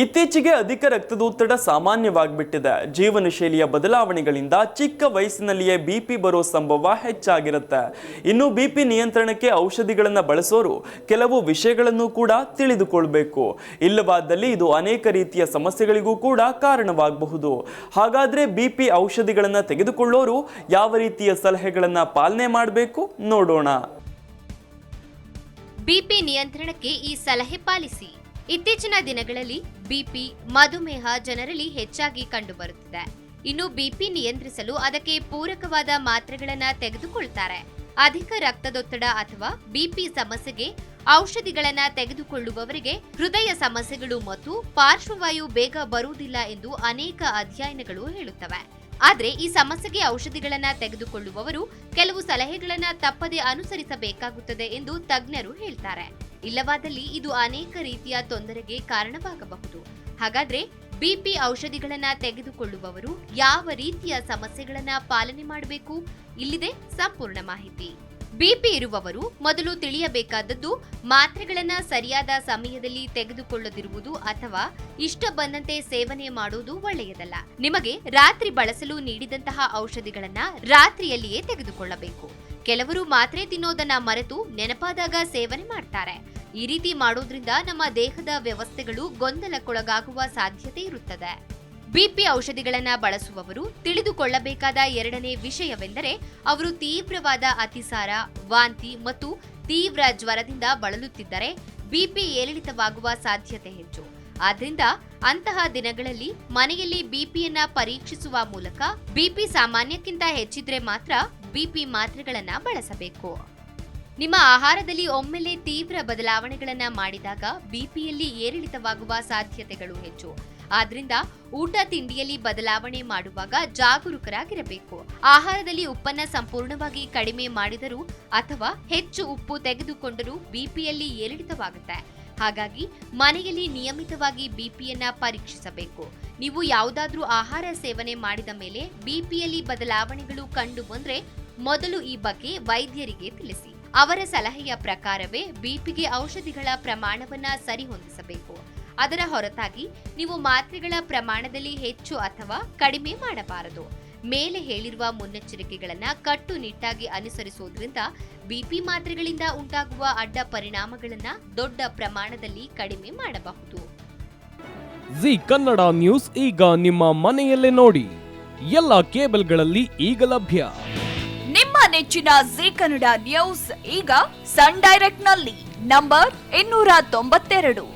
ಇತ್ತೀಚೆಗೆ ಅಧಿಕ ರಕ್ತದೊತ್ತಡ ಸಾಮಾನ್ಯವಾಗಿಬಿಟ್ಟಿದೆ. ಜೀವನ ಶೈಲಿಯ ಬದಲಾವಣೆಗಳಿಂದ ಚಿಕ್ಕ ವಯಸ್ಸಿನಲ್ಲಿಯೇ ಬಿ ಪಿ ಬರೋ ಸಂಭವ ಹೆಚ್ಚಾಗಿರುತ್ತೆ. ಇನ್ನು ಬಿ ಪಿ ನಿಯಂತ್ರಣಕ್ಕೆ ಔಷಧಿಗಳನ್ನು ಬಳಸೋರು ಕೆಲವು ವಿಷಯಗಳನ್ನು ಕೂಡ ತಿಳಿದುಕೊಳ್ಬೇಕು. ಇಲ್ಲವಾದಲ್ಲಿ ಇದು ಅನೇಕ ರೀತಿಯ ಸಮಸ್ಯೆಗಳಿಗೂ ಕೂಡ ಕಾರಣವಾಗಬಹುದು. ಹಾಗಾದರೆ ಬಿ ಪಿ ಔಷಧಿಗಳನ್ನು ತೆಗೆದುಕೊಳ್ಳೋರು ಯಾವ ರೀತಿಯ ಸಲಹೆಗಳನ್ನು ಪಾಲನೆ ಮಾಡಬೇಕು ನೋಡೋಣ. ಬಿಪಿ ನಿಯಂತ್ರಣಕ್ಕೆ ಈ ಸಲಹೆ ಪಾಲಿಸಿ. ಇತ್ತೀಚಿನ ದಿನಗಳಲ್ಲಿ ಬಿಪಿ ಮಧುಮೇಹ ಜನರಲ್ಲಿ ಹೆಚ್ಚಾಗಿ ಕಂಡುಬರುತ್ತಿದೆ. ಇನ್ನು ಬಿಪಿ ನಿಯಂತ್ರಿಸಲು ಅದಕ್ಕೆ ಪೂರಕವಾದ ಮಾತ್ರೆಗಳನ್ನು ತೆಗೆದುಕೊಳ್ತಾರೆ. ಅಧಿಕ ರಕ್ತದೊತ್ತಡ ಅಥವಾ ಬಿಪಿ ಸಮಸ್ಯೆಗೆ ಔಷಧಿಗಳನ್ನ ತೆಗೆದುಕೊಳ್ಳುವವರಿಗೆ ಹೃದಯ ಸಮಸ್ಯೆಗಳು ಮತ್ತು ಪಾರ್ಶ್ವವಾಯು ಬೇಗ ಬರುವುದಿಲ್ಲ ಎಂದು ಅನೇಕ ಅಧ್ಯಯನಗಳು ಹೇಳುತ್ತವೆ. ಆದ್ರೆ ಈ ಸಮಸ್ಯೆಗೆ ಔಷಧಿಗಳನ್ನು ತೆಗೆದುಕೊಳ್ಳುವವರು ಕೆಲವು ಸಲಹೆಗಳನ್ನು ತಪ್ಪದೆ ಅನುಸರಿಸಬೇಕಾಗುತ್ತದೆ ಎಂದು ತಜ್ಞರು ಹೇಳ್ತಾರೆ. ಇಲ್ಲವಾದಲ್ಲಿ ಇದು ಅನೇಕ ರೀತಿಯ ತೊಂದರೆಗೆ ಕಾರಣವಾಗಬಹುದು. ಹಾಗಾದ್ರೆ ಬಿಪಿ ಔಷಧಿಗಳನ್ನು ತೆಗೆದುಕೊಳ್ಳುವವರು ಯಾವ ರೀತಿಯ ಸಮಸ್ಯೆಗಳನ್ನು ಪಾಲನೆ ಮಾಡಬೇಕು? ಇಲ್ಲಿದೆ ಸಂಪೂರ್ಣ ಮಾಹಿತಿ. ಬಿಪಿ ಇರುವವರು ಮೊದಲು ತಿಳಿಯಬೇಕಾದದ್ದು ಮಾತ್ರೆಗಳನ್ನು ಸರಿಯಾದ ಸಮಯದಲ್ಲಿ ತೆಗೆದುಕೊಳ್ಳದಿರುವುದು ಅಥವಾ ಇಷ್ಟ ಬಂದಂತೆ ಸೇವನೆ ಮಾಡುವುದು ಒಳ್ಳೆಯದಲ್ಲ. ನಿಮಗೆ ರಾತ್ರಿ ಬಳಸಲು ನೀಡಿದಂತಹ ಔಷಧಿಗಳನ್ನ ರಾತ್ರಿಯಲ್ಲಿಯೇ ತೆಗೆದುಕೊಳ್ಳಬೇಕು. ಕೆಲವರು ಮಾತ್ರೆ ತಿನ್ನೋದನ್ನ ಮರೆತು ನೆನಪಾದಾಗ ಸೇವನೆ ಮಾಡ್ತಾರೆ. ಈ ರೀತಿ ಮಾಡೋದ್ರಿಂದ ನಮ್ಮ ದೇಹದ ವ್ಯವಸ್ಥೆಗಳು ಗೊಂದಲಕ್ಕೊಳಗಾಗುವ ಸಾಧ್ಯತೆ ಇರುತ್ತದೆ. ಬಿಪಿ ಔಷಧಿಗಳನ್ನು ಬಳಸುವವರು ತಿಳಿದುಕೊಳ್ಳಬೇಕಾದ ಎರಡನೇ ವಿಷಯವೆಂದರೆ ಅವರು ತೀವ್ರವಾದ ಅತಿಸಾರ, ವಾಂತಿ ಮತ್ತು ತೀವ್ರ ಜ್ವರದಿಂದ ಬಳಲುತ್ತಿದ್ದರೆ ಬಿಪಿ ಏರಿಳಿತವಾಗುವ ಸಾಧ್ಯತೆ ಹೆಚ್ಚು. ಆದ್ದರಿಂದ ಅಂತಹ ದಿನಗಳಲ್ಲಿ ಮನೆಯಲ್ಲಿ ಬಿಪಿಯನ್ನ ಪರೀಕ್ಷಿಸುವ ಮೂಲಕ ಬಿಪಿ ಸಾಮಾನ್ಯಕ್ಕಿಂತ ಹೆಚ್ಚಿದ್ರೆ ಮಾತ್ರ ಬಿಪಿ ಮಾತ್ರೆಗಳನ್ನ ಬಳಸಬೇಕು. ನಿಮ್ಮ ಆಹಾರದಲ್ಲಿ ಒಮ್ಮೆಲೆ ತೀವ್ರ ಬದಲಾವಣೆಗಳನ್ನ ಮಾಡಿದಾಗ ಬಿಪಿಯಲ್ಲಿ ಏರಿಳಿತವಾಗುವ ಸಾಧ್ಯತೆಗಳು ಹೆಚ್ಚು. ಆದ್ರಿಂದ ಊಟ ತಿಂಡಿಯಲ್ಲಿ ಬದಲಾವಣೆ ಮಾಡುವಾಗ ಜಾಗರೂಕರಾಗಿರಬೇಕು. ಆಹಾರದಲ್ಲಿ ಉಪ್ಪನ್ನ ಸಂಪೂರ್ಣವಾಗಿ ಕಡಿಮೆ ಮಾಡಿದರೂ ಅಥವಾ ಹೆಚ್ಚು ಉಪ್ಪು ತೆಗೆದುಕೊಂಡರೂ ಬಿಪಿಯಲ್ಲಿ ಏರಿಳಿತವಾಗುತ್ತೆ. ಹಾಗಾಗಿ ಮನೆಯಲ್ಲಿ ನಿಯಮಿತವಾಗಿ ಬಿಪಿಯನ್ನ ಪರೀಕ್ಷಿಸಬೇಕು. ನೀವು ಯಾವುದಾದ್ರೂ ಆಹಾರ ಸೇವನೆ ಮಾಡಿದ ಮೇಲೆ ಬಿಪಿಯಲ್ಲಿ ಬದಲಾವಣೆಗಳು ಕಂಡು ಬಂದ್ರೆ ಮೊದಲು ಈ ಬಗ್ಗೆ ವೈದ್ಯರಿಗೆ ತಿಳಿಸಿ. ಅವರ ಸಲಹೆಯ ಪ್ರಕಾರವೇ ಬಿಪಿಗೆ ಔಷಧಿಗಳ ಪ್ರಮಾಣವನ್ನ ಸರಿಹೊಂದಿಸಬೇಕು. ಅದರ ಹೊರತಾಗಿ ನೀವು ಮಾತ್ರೆಗಳ ಪ್ರಮಾಣದಲ್ಲಿ ಹೆಚ್ಚು ಅಥವಾ ಕಡಿಮೆ ಮಾಡಬಾರದು. ಮೇಲೆ ಹೇಳಿರುವ ಮುನ್ನೆಚ್ಚರಿಕೆಗಳನ್ನು ಕಟ್ಟುನಿಟ್ಟಾಗಿ ಅನುಸರಿಸುವುದರಿಂದ ಬಿಪಿ ಮಾತ್ರೆಗಳಿಂದ ಉಂಟಾಗುವ ಅಡ್ಡ ಪರಿಣಾಮಗಳನ್ನು ದೊಡ್ಡ ಪ್ರಮಾಣದಲ್ಲಿ ಕಡಿಮೆ ಮಾಡಬಹುದು. ಜಿ ಕನ್ನಡ ನ್ಯೂಸ್ ಈಗ ನಿಮ್ಮ ಮನೆಯಲ್ಲೇ ನೋಡಿ. ಎಲ್ಲ ಕೇಬಲ್ಗಳಲ್ಲಿ ಈಗ ಲಭ್ಯ. ನಿಮ್ಮ ನೆಚ್ಚಿನ ಜಿ ಕನ್ನಡ ನ್ಯೂಸ್ ಈಗ ಸನ್ ಡೈರೆಕ್ಟ್ನಲ್ಲಿ ನಂಬರ್ ಇನ್ನೂರ ತೊಂಬತ್ತೆರಡು.